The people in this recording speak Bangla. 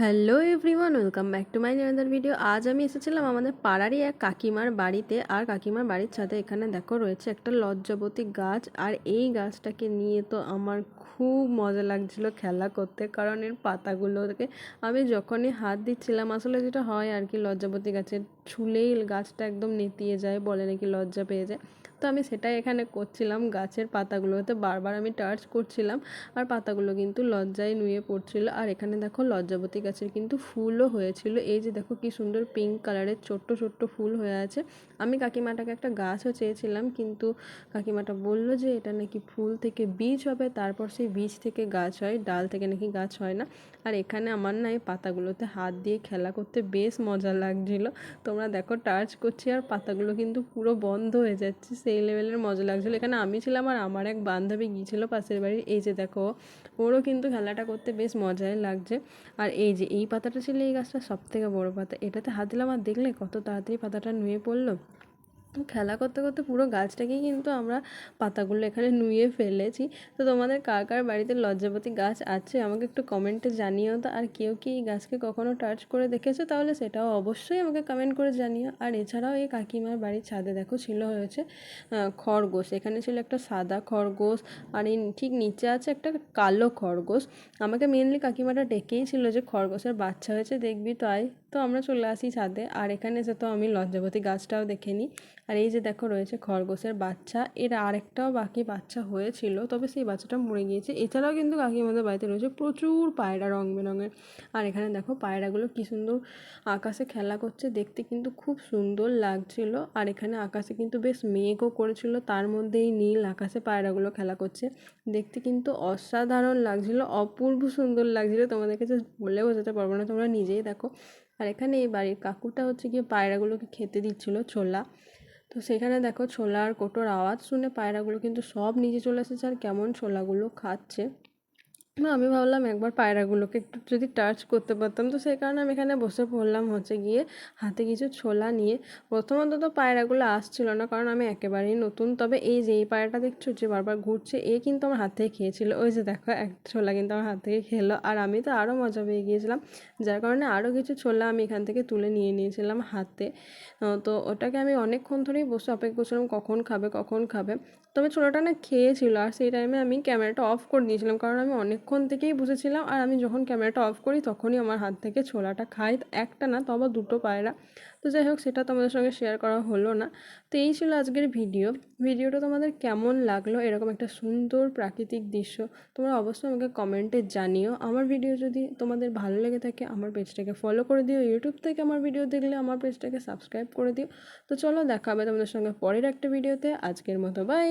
Hello everyone, welcome back to my channel video আজ আমি এসেছিলাম আমাদের পাড়ারই এক কাকিমার বাড়িতে, আর কাকিমার বাড়ির ছাদে এখানে দেখো রয়েছে একটা লজ্জাবতী গাছ, আর এই গাছটাকে নিয়ে তো আমার খুব মজা লাগছিল খেলা করতে, কারণ এর পাতাগুলোকে আমি যখনই হাত দিচ্ছিলাম, আসলে যেটা হয় আর কি, লজ্জাবতী গাছের ছুলেই গাছটা একদম নেতিয়ে যায়, বলে নাকি লজ্জা পেয়ে যায়। তো আমি সেটাই এখানে করছিলাম। গাছের পাতাগুলোতে বারবার আমি টাচ করছিলাম আর পাতাগুলো কিন্তু লজ্জায় নুয়ে পড়ছিল। আর এখানে দেখো লজ্জাবতী গাছের কিন্তু ফুলও হয়েছিল। এই যে দেখো কি সুন্দর পিঙ্ক কালারের ছোট্ট ছোট্ট ফুল হয়ে আছে। আমি কাকিমাটাকে একটা গাছও চেয়েছিলাম কিন্তু কাকিমাটা বলল যে এটা নাকি ফুল থেকে বীজ হবে, তারপর সেই বীজ থেকে গাছ হয়, ডাল থেকে নাকি গাছ হয় না। আর এখানে আমার না এই পাতাগুলোতে হাত দিয়ে খেলা করতে বেশ মজা লাগছিল। তোমরা দেখো টাচ করছি আর পাতাগুলো কিন্তু পুরো বন্ধ হয়ে যাচ্ছে। সেই লেভেলের মজা লাগছিল। এখানে আমি ছিলাম আর আমার এক বান্ধবী গিয়েছিল পাশের বাড়ির। এই যে দেখো, ওরও কিন্তু খেলাটা করতে বেশ মজাই লাগছে। আর এই যে এই পাতাটা ছিল এই গাছটা সব থেকে বড়ো পাতা। এটাতে হাত দিলাম আর দেখলে কত তাড়াতাড়ি পাতাটা নুয়ে পড়ল। খেলা করতে করতে পুরো গাছটাকেই কিন্তু আমরা পাতাগুলো এখানে নুয়ে ফেলেছি। তো তোমাদের কার কার বাড়িতে লজ্জাপতি গাছ আছে আমাকে একটু কমেন্টে জানিও তো। আর কেউ কি এই গাছকে কখনো টাচ করে দেখেছ? তাহলে সেটাও অবশ্যই আমাকে কমেন্ট করে জানিও। আর এছাড়াও এই কাকিমার বাড়ির ছাদে দেখো ছিল হয়েছে খরগোশ। এখানে ছিল একটা সাদা খরগোশ আর এই ঠিক নিচে আছে একটা কালো খরগোশ। আমাকে মেনলি কাকিমাটা ডেকেই ছিল যে খরগোশের বাচ্চা হয়েছে দেখবি তাই। তো আমরা চলে আসি ছাদে। আর এখানে এসে তো আমি লজ্জাপতি গাছটাও দেখে নিই আর এই যে দেখো রয়েছে খরগোশের বাচ্চা, এর আরেকটাও বাকি বাচ্চা হয়েছিল, তবে সেই বাচ্চাটা মরে গিয়েছে। এছাড়াও কিন্তু কাকিমাদের বাড়িতে রয়েছে প্রচুর পায়রা রং বেরঙের। আর এখানে দেখো পায়রাগুলো কী সুন্দর আকাশে খেলা করছে, দেখতে কিন্তু খুব সুন্দর লাগছিল। আর এখানে আকাশে কিন্তু বেশ মেঘও করেছিল, তার মধ্যেই নীল আকাশে পায়রাগুলো খেলা করছে। দেখতে কিন্তু অসাধারণ লাগছিল, অপূর্ব সুন্দর লাগছিল। তোমাদেরকে জাস্ট বলে বোঝাতে পারব না, তোমরা নিজেই দেখো। আর এখানে এই বাড়ির কাকুটা হচ্ছে গিয়ে পায়রাগুলোকে খেতে দিচ্ছিল ছোলা। তো সেখানে দেখো ছোলার কোটোর আওয়াজ শুনে পায়রাগুলো কিন্তু সব নিচে চলে এসেছে আর কেমন ছোলাগুলো খাচ্ছে। না, আমি ভাবলাম একবার পায়রাগুলোকে একটু যদি টাচ করতে পারতাম। তো সেই কারণে আমি এখানে বসে পড়লাম হচ্ছে গিয়ে হাতে কিছু ছোলা নিয়ে। প্রথমত তো পায়রাগুলো আসছিল না, কারণ আমি একেবারেই নতুন। তবে এই যে, এই পায়রাটা দেখছ যে, বারবার ঘুরছে, এ কিন্তু আমার হাত থেকে খেয়েছিল। ওই যে দেখো, এক ছোলা কিন্তু আমার হাত থেকে খেলো। আর আমি তো আরও মজা পেয়ে গিয়েছিলাম। যার কারণে আরও কিছু ছোলা আমি এখান থেকে তুলে নিয়ে নিয়েছিলাম হাতে। তো ওটাকে আমি অনেকক্ষণ ধরেই বসে অপেক্ষা করছিলাম, কখন খাবে কখন খাবে। তবে ছোলাটা না খেয়েছিল। আর সেই টাইমে আমি ক্যামেরাটা অফ করে দিয়েছিলাম, কারণ আমি অনেকক্ষণ থেকেই বসেছিলাম আর আমি যখন ক্যামেরাটা অফ করি তখনই আমার হাত থেকে ছোলাটা খাই একটা না তবে দুটো পায়রা। তো যাই হোক, সেটা তোমাদের সঙ্গে শেয়ার করা হলো না। তো এই ছিল আজকের ভিডিও ভিডিওটা তোমাদের কেমন লাগল? এরকম একটা সুন্দর প্রাকৃতিক দৃশ্য তোমরা অবশ্যই আমাকে কমেন্টে জানিও। আমার ভিডিও যদি তোমাদের ভালো লেগে থাকে, আমার পেজটাকে ফলো করে দিও। ইউটিউব থেকে আমার ভিডিও দেখলে আমার পেজটাকে সাবস্ক্রাইব করে দিও। তো চলো, দেখা হবে তোমাদের সঙ্গে পরের একটা ভিডিওতে আজকের মতো বাই